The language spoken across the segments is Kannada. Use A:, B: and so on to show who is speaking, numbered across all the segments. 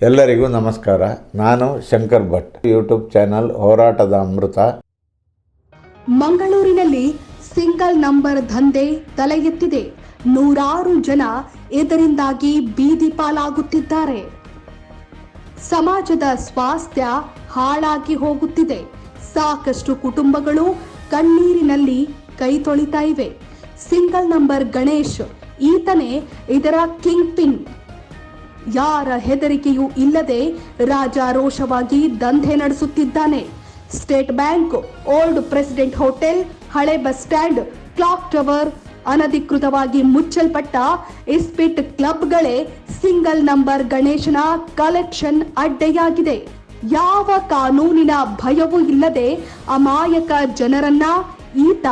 A: ಎಲ್ಲರಿಗೂ ನಮಸ್ಕಾರ. ನಾನು ಶಂಕರ್ ಭಟ್. ಯೂಟ್ಯೂಬ್ ಚಾನಲ್ ಹೋರಾಟದ ಅಮೃತ.
B: ಮಂಗಳೂರಿನಲ್ಲಿ ಸಿಂಗಲ್ ನಂಬರ್ ದಂಧೆ ತಲೆ ಎತ್ತಿದೆ ನೂರಾರು ಜನ ಇದರಿಂದಾಗಿ ಬೀದಿ ಪಾಲಾಗುತ್ತಿದ್ದಾರೆ. ಸಮಾಜದ ಸ್ವಾಸ್ಥ್ಯ ಹಾಳಾಗಿ ಹೋಗುತ್ತಿದೆ. ಸಾಕಷ್ಟು ಕುಟುಂಬಗಳು ಕಣ್ಣೀರಿನಲ್ಲಿ ಕೈ ತೊಳಿತಾ ಇವೆ. ಸಿಂಗಲ್ ನಂಬರ್ ಗಣೇಶ್, ಈತನೇ ಇದರ ಕಿಂಗ್ ಪಿನ್ ಯಾರ ಹೆದರಿಕೆಯೂ ಇಲ್ಲದೆ ರಾಜಾರೋಷವಾಗಿ ದಂಧೆ ನಡೆಸುತ್ತಿದ್ದಾನೆ. State Bank, old president hotel, ಹಳೆ ಬಸ್ ಸ್ಟ್ಯಾಂಡ್, ಕ್ಲಾಕ್ ಟವರ್, ಅನಧಿಕೃತವಾಗಿ ಮುಚ್ಚಲ್ಪಟ್ಟ ಇಸ್ಪಿಟ್ ಕ್ಲಬ್ಗಳೇ ಸಿಂಗಲ್ ನಂಬರ್ ಗಣೇಶನ ಕಲೆಕ್ಷನ್ ಅಡ್ಡೆಯಾಗಿದೆ. ಯಾವ ಕಾನೂನಿನ ಭಯವೂ ಇಲ್ಲದೆ ಅಮಾಯಕ ಜನರನ್ನ ಈತ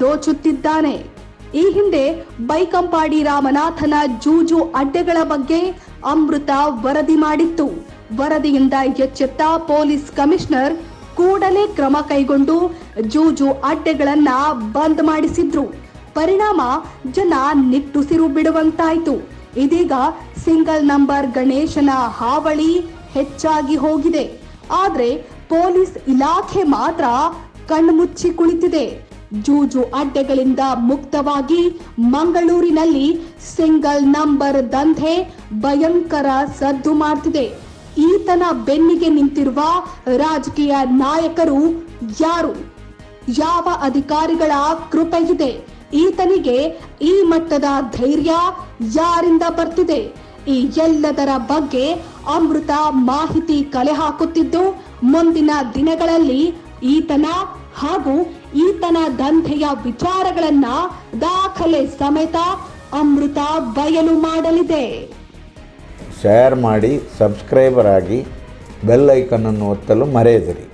B: ದೋಚುತ್ತಿದ್ದಾನೆ. ಈ ಹಿಂದೆ ಬೈಕಂಪಾಡಿ ರಾಮನಾಥನ ಜೂಜು ಅಡ್ಡೆಗಳ ಬಗ್ಗೆ ಅಮೃತ ವರದಿ ಮಾಡಿತ್ತು. ವರದಿಯಿಂದ ಎಚ್ಚೆತ್ತ ಪೊಲೀಸ್ ಕಮಿಷನರ್ ಕೂಡಲೇ ಕ್ರಮ ಕೈಗೊಂಡು ಜೂಜು ಅಡ್ಡೆಗಳನ್ನ ಬಂದ್ ಮಾಡಿಸಿದ್ರು. ಪರಿಣಾಮ ಜನ ನಿಟ್ಟುಸಿರು ಬಿಡುವಂತಾಯ್ತು. ಇದೀಗ ಸಿಂಗಲ್ ನಂಬರ್ ಗಣೇಶನ ಹಾವಳಿ ಹೆಚ್ಚಾಗಿ ಹೋಗಿದೆ. ಆದ್ರೆ ಪೊಲೀಸ್ ಇಲಾಖೆ ಮಾತ್ರ ಕಣ್ಮುಚ್ಚಿ ಕುಳಿತಿದೆ. ಜೂಜು ಅಡ್ಡೆಗಳಿಂದ ಮುಕ್ತವಾಗಿ ಮಂಗಳೂರಿನಲ್ಲಿ ಸಿಂಗಲ್ ನಂಬರ್ ದಂಧೆ ಭಯಂಕರ ಸದ್ದು ಮಾಡ್ತಿದೆ. ಈತನ ಬೆನ್ನಿಗೆ ನಿಂತಿರುವ ರಾಜಕೀಯ ನಾಯಕರು ಯಾರು? ಯಾವ ಅಧಿಕಾರಿಗಳ ಕೃಪೆಯಿದೆ? ಈತನಿಗೆ ಈ ಮಟ್ಟದ ಧೈರ್ಯ ಯಾರಿಂದ ಬರ್ತಿದೆ? ಈ ಎಲ್ಲದರ ಬಗ್ಗೆ ಅಮೃತ ಮಾಹಿತಿ ಕಲೆ ಹಾಕುತ್ತಿದ್ದು, ಮುಂದಿನ ದಿನಗಳಲ್ಲಿ ಈತನ ಹಾಗೂ ಈತನ ದಂಧೆಯ ವಿಚಾರಗಳನ್ನ ದಾಖಲೆ ಸಮೇತ ಅಮೃತ ಬಯಲು ಮಾಡಲಿದೆ.
A: ಶೇರ್ ಮಾಡಿ ಸಬ್ಸ್ಕ್ರೈಬರ್ ಆಗಿ ಬೆಲ್ ಅನ್ನು ಒತ್ತಲು ಮರೆಯದಿರಿ.